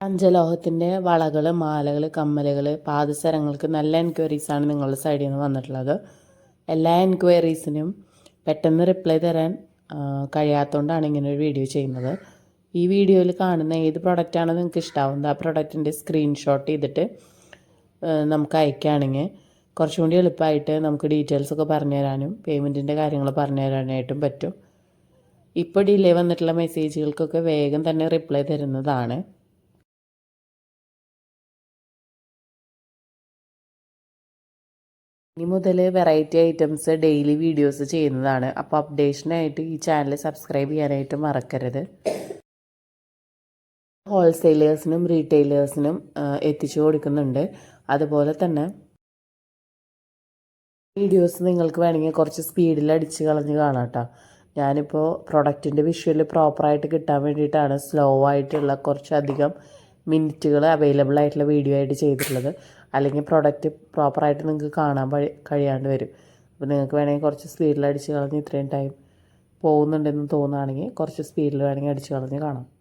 പഞ്ചലോഹത്തിന്റെ വളകൾ മാലകൾ കമ്മലുകൾ പാദസരങ്ങൾക്ക് നല്ല എൻക്വയറീസ് ആണ് നിങ്ങളുടെ സൈഡിൽ നിന്ന് വന്നിട്ടുള്ളത്. എല്ലാ എൻക്വയറീസിനും പെട്ടെന്ന് റിപ്ലൈ തരാൻ കഴിയാത്തതുകൊണ്ടാണ് ഇങ്ങനെ ഒരു വീഡിയോ ചെയ്യുന്നത്. ഈ വീഡിയോയിൽ കാണുന്ന ഏത് പ്രൊഡക്റ്റാണ് നിങ്ങൾക്ക് ഇഷ്ടാവുന്നത്? ആ പ്രൊഡക്റ്റിന്റെ സ്ക്രീൻഷോട്ട് ചെയ്തിട്ട് നമുക്ക് അയക്കുകയാണെങ്കിൽ കുറച്ചും കൂടി എളുപ്പമായിട്ട് നമുക്ക് ഡീറ്റെയിൽസ് ഒക്കെ പറഞ്ഞു തരാനും പേയ്മെന്റിന്റെ കാര്യങ്ങൾ പറഞ്ഞു തരാനായിട്ടും പറ്റും. ഇപ്പോൾ ഡിലേ വന്നിട്ടുള്ള മെസ്സേജുകൾക്കൊക്കെ വേഗം തന്നെ റിപ്ലൈ തരുന്നതാണ്. ഇനി മുതൽ വെറൈറ്റി ഐറ്റംസ് ഡെയിലി വീഡിയോസ് ചെയ്യുന്നതാണ്. അപ്പോൾ അപ്ഡേഷനായിട്ട് ഈ ചാനൽ സബ്സ്ക്രൈബ് ചെയ്യാനായിട്ട് മറക്കരുത്. ഹോൾസെയിലേഴ്സിനും റീറ്റെയിലേഴ്സിനും എത്തിച്ചു കൊടുക്കുന്നുണ്ട്. അതുപോലെ തന്നെ വീഡിയോസ് നിങ്ങൾക്ക് വേണമെങ്കിൽ കുറച്ച് സ്പീഡിൽ അടിച്ച് കളഞ്ഞ് കാണാം കേട്ടോ ഞാനിപ്പോൾ പ്രൊഡക്റ്റിന്റെ വിഷ്വൽ പ്രോപ്പറായിട്ട് കിട്ടാൻ വേണ്ടിയിട്ടാണ് സ്ലോ ആയിട്ടുള്ള കുറച്ചധികം മിനിറ്റുകൾ അവൈലബിൾ ആയിട്ടുള്ള വീഡിയോ ആയിട്ട് ചെയ്തിട്ടുള്ളത്. അല്ലെങ്കിൽ പ്രോഡക്റ്റ് പ്രോപ്പറായിട്ട് നിങ്ങൾക്ക് കാണാൻ കഴിയാണ്ട് വരും. അപ്പോൾ നിങ്ങൾക്ക് വേണമെങ്കിൽ കുറച്ച് സ്പീഡിൽ അടിച്ച് കളഞ്ഞ് ഇത്രയും ടൈം പോകുന്നുണ്ടെന്ന് തോന്നുകയാണെങ്കിൽ കുറച്ച് സ്പീഡിൽ വേണമെങ്കിൽ അടിച്ച് കളഞ്ഞ് കാണാം.